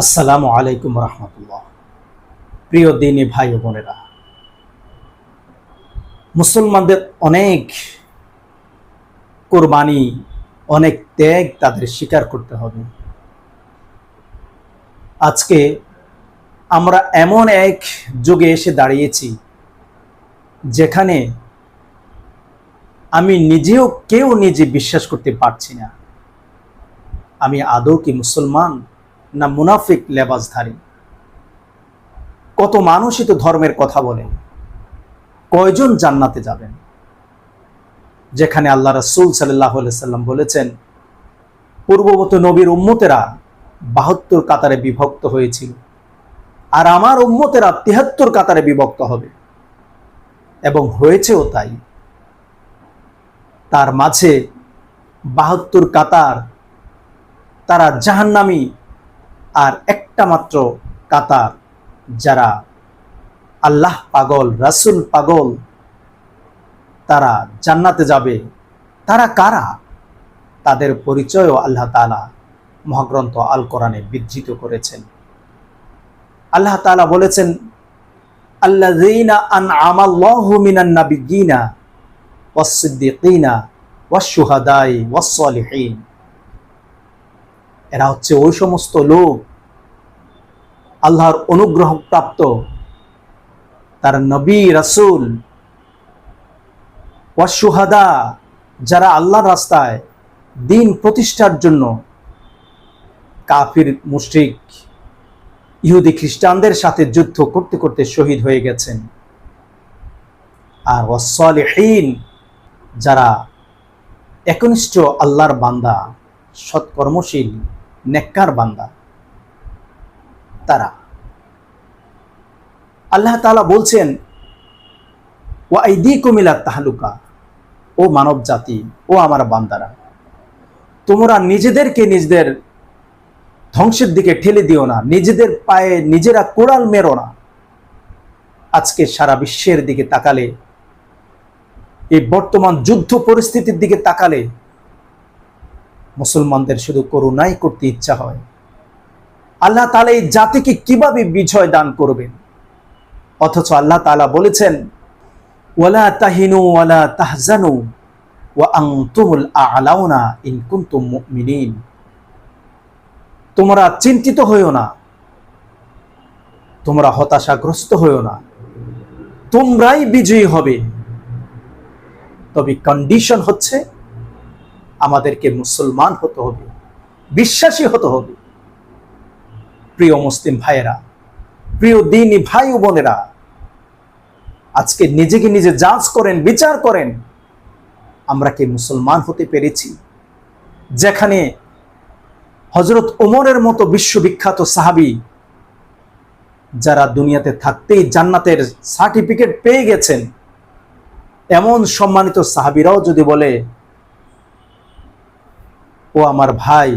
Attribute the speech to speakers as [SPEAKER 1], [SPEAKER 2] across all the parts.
[SPEAKER 1] আসসালামু আলাইকুম রহমতুল্লাহ। প্রিয় দিনী ভাই বোনেরা, মুসলমানদের অনেক কোরবানি, অনেক ত্যাগ তাদের স্বীকার করতে হবে। আজকে আমরা এমন এক যুগে এসে দাঁড়িয়েছি, যেখানে আমি নিজেও কেউ নিজে বিশ্বাস করতে পারছি না। আমি আদৌ কি মুসলমান? না মুনাফিক লেবাসধারী? কত মানুষই তো ধর্মের কথা বলে। কয়জন জান্নাতে যাবেন? যেখানে আল্লাহ রসুল সাল্লাহ সাল্লাম বলেছেন পূর্ববর্তী নবীর উম্মতেরা বাহাত্তর কাতারে বিভক্ত হয়েছিল, আর আমার উম্মতেরা তিহাত্তর কাতারে বিভক্ত হবে। এবং হয়েছেও তাই। তার মাঝে বাহাত্তর কাতার, তারা জাহান্নামী আর একটা মাত্র কাতার, যারা আল্লাহ পাগল, রাসুল পাগল, তারা জান্নাতে যাবে। তারা কারা? তাদের পরিচয়ও আল্লাহ তালা মহাগ্রন্থ আল কোরআনে বিধৃত করেছেন। আল্লাহ তালা বলেছেন, আল্লাযীনা আনআমাল্লাহু মিনান নাবিয়্যিনা ওয়াস-সিদ্দীকিনা ওয়াশ-শুহাদাই ওয়াস-সালিহিন। এরা হচ্ছে ওই সমস্ত লোক আল্লাহর অনুগ্রহ প্রাপ্ত তার নবী, রাসূল ওয়াসুহাদা যারা আল্লাহর রাস্তায় দিন প্রতিষ্ঠার জন্য কাফির, মুশরিক, ইহুদি, খ্রিস্টানদের সাথে যুদ্ধ করতে করতে শহীদ হয়ে গেছেন। আর ওয়াসলিহীন যারা একনিষ্ঠ আল্লাহর বান্দা সৎকর্মশীল নেককার বান্দা। তারা। আল্লাহ তাআলা বলছেন ওয়াইদি কুমিলা তাহলুকা। ও মানব জাতি, ও আমার বান্দারা, তোমরা নিজেদেরকে নিজেদের ধ্বংসের দিকে ঠেলে দিও না, নিজেদের পায়ে নিজেরা কোড়াল মেরো না। আজকে সারা বিশ্বের দিকে তাকালে, এই বর্তমান যুদ্ধ পরিস্থিতির দিকে তাকালে মুসলমানদের শুধু করুণাই করতে ইচ্ছা হয়। আল্লাহ তালা এই জাতিকে কীভাবে বিজয় দান করবেন? অথচ আল্লাহ তালা বলেছেন, ওয়ালা তাহিনু ওয়ালা তাহজানু তোমরা চিন্তিত হইও না। তোমরা হতাশাগ্রস্ত হইও না। তোমরাই বিজয়ী হবে। তবে কন্ডিশন হচ্ছে আমাদেরকে মুসলমান হতে হবে, বিশ্বাসী হতে হবে। প্রিয় মুসলিম ভাইয়েরা, প্রিয় দিনী ভাই ও বোনেরা, আজকে নিজেকে নিজে যাচ করেন, বিচার করেন, আমরা কি মুসলমান হতে পেরেছি? যেখানে হজরত ওমরের মতো বিশ্ববিখ্যাত সাহাবি, যারা দুনিয়াতে থাকতেই জান্নাতের সার্টিফিকেট পেয়ে গেছেন, এমন সম্মানিত সাহাবিরাও যদি বলে ও আমার ভাই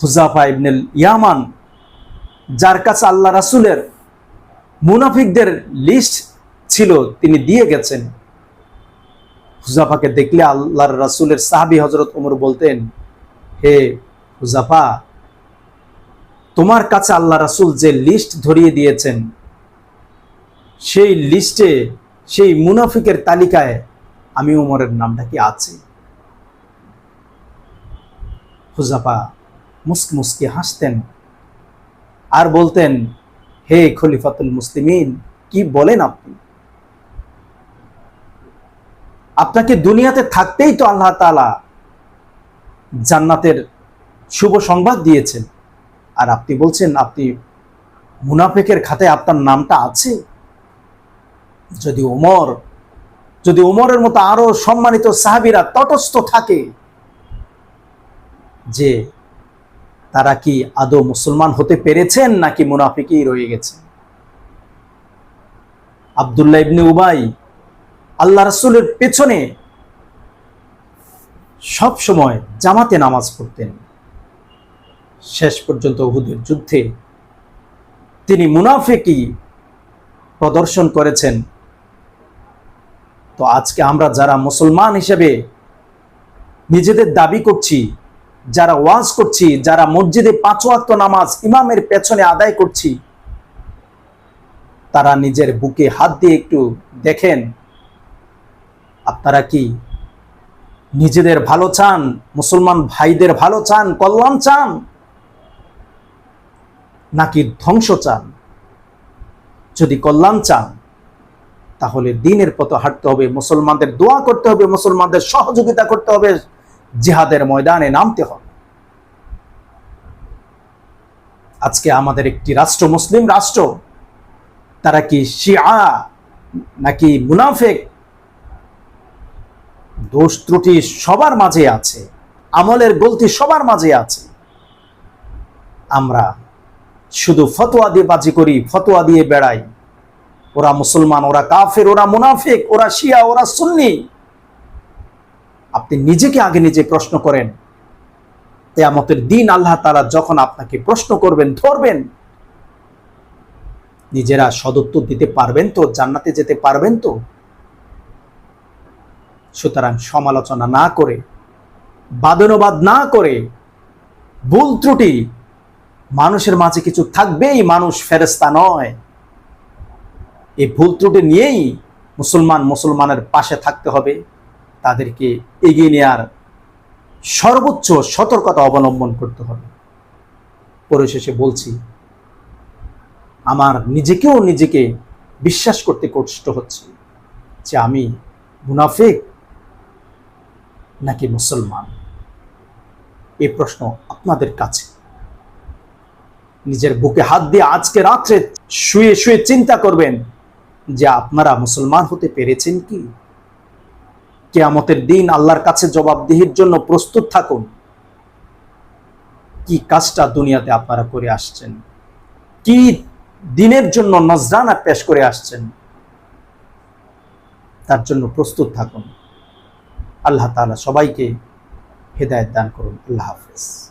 [SPEAKER 1] হুজাফা ইবনুল ইয়ামান, যার কাছে আল্লাহ রাসুলের মুনাফিকদের লিস্ট ছিল, তিনি দিয়ে গেছেন। হুজাফাকে দেখলে আল্লাহর রাসুলের সাহাবি হজরত ওমর বলতেন, হে হুজাফা তোমার কাছে আল্লাহ রাসুল যে লিস্ট ধরিয়ে দিয়েছেন, সেই লিস্টে সেই মুনাফিকের তালিকায় আমি ওমরের নামটা কি আছে? হুজাফা মুস্ক মুস্কি হাসতেন। আর বলতেন, হে খলিফাতুল মুসলিমিন, কি বলেন আপনি? আপনাকে দুনিয়াতে থাকতেই তো আল্লাহ তালা জান্নাতের শুভ সংবাদ দিয়েছেন। আর আপনি বলছেন, আপনি মুনাফেকের খাতায় আপনার নামটা আছে? যদি ওমর, যদি ওমরের মতো আরও সম্মানিত সাহাবিরা তটস্থ থাকে যে তারা কি আদৌ মুসলমান হতে পেরেছেন নাকি মুনাফিকই রয়ে গেছে? আবদুল্লাহ ইবনে উবাই আল্লাহ রসুলের পেছনে সব সময় জামাতে নামাজ পড়তেন। শেষ পর্যন্ত উহুদের যুদ্ধে তিনি মুনাফিকি প্রদর্শন করেছেন। তো আজকে আমরা যারা মুসলমান হিসেবে নিজেদের দাবি করছি যারা ওয়াজ করছি, যারা মসজিদে পাঁচ ওয়াক্ত নামাজ ইমামের পেছনে আদায় করছি, তারা নিজের বুকে হাত দিয়ে একটু দেখেন, আপনারা কি নিজেদের ভালো চান, মুসলমান ভাইদের ভালো চান, কল্যাণ চান, নাকি ধ্বংস চান? যদি কল্যাণ চান, তাহলে দিনের পথে হাঁটতে হবে, মুসলমানদের দোয়া করতে হবে, মুসলমানদের সহযোগিতা করতে হবে জিহাদের ময়দানে নামতে হবে। আজকে আমাদের একটি রাষ্ট্র, মুসলিম রাষ্ট্র, তারা কি শিয়া নাকি মুনাফেক? দোষ ত্রুটি সবার মাঝে আছে, আমলের গলতি সবার মাঝে আছে। আমরা শুধু ফতোয়া দিয়ে বাজি করি, ফতোয়া দিয়ে বেড়াই। ওরা মুসলমান, ওরা কাফের, ওরা মুনাফিক, ওরা শিয়া, ওরা সুন্নি। আপনি নিজেকে আগে নিজে প্রশ্ন করেন। তেয়ামতের দিন আল্লাহ তারা যখন আপনাকে প্রশ্ন করবেন, ধরবেন, নিজেরা সদুত্তর দিতে পারবেন তো, জান্নাতে যেতে পারবেন তো? সুতরাং সমালোচনা না করে, বাদনবাদ না করে, ভুল ত্রুটি, মানুষের মাঝে কিছু থাকবেই, মানুষ ফেরেস্তা নয়। এই ভুল ত্রুটি নিয়েই মুসলমান মুসলমানের পাশে থাকতে হবে। তাদেরকে এগিয়ে নেওয়ার সর্বোচ্চ সতর্কতা অবলম্বন করতে হবে। পরিশেষে বলছি, আমার নিজেকেও নিজেকে বিশ্বাস করতে কষ্ট হচ্ছে যে আমি মুনাফিক নাকি মুসলমান? এই প্রশ্ন আপনাদের কাছে। নিজের বুকে হাত দিয়ে আজকে রাত্রে শুয়ে শুয়ে চিন্তা করবেন যে আপনারা মুসলমান হতে পেরেছেন কি? কেয়ামতের দিন আল্লাহর কাছে জবাবদিহির জন্য প্রস্তুত থাকুন। কি কাজটা দুনিয়াতে আপনারা করে আসছেন? কি দিনের জন্য নজরানা পেশ করে আসছেন? তার জন্য প্রস্তুত থাকুন। আল্লাহ তালা সবাইকে হেদায়ত দান করুন। আল্লাহ হাফেজ।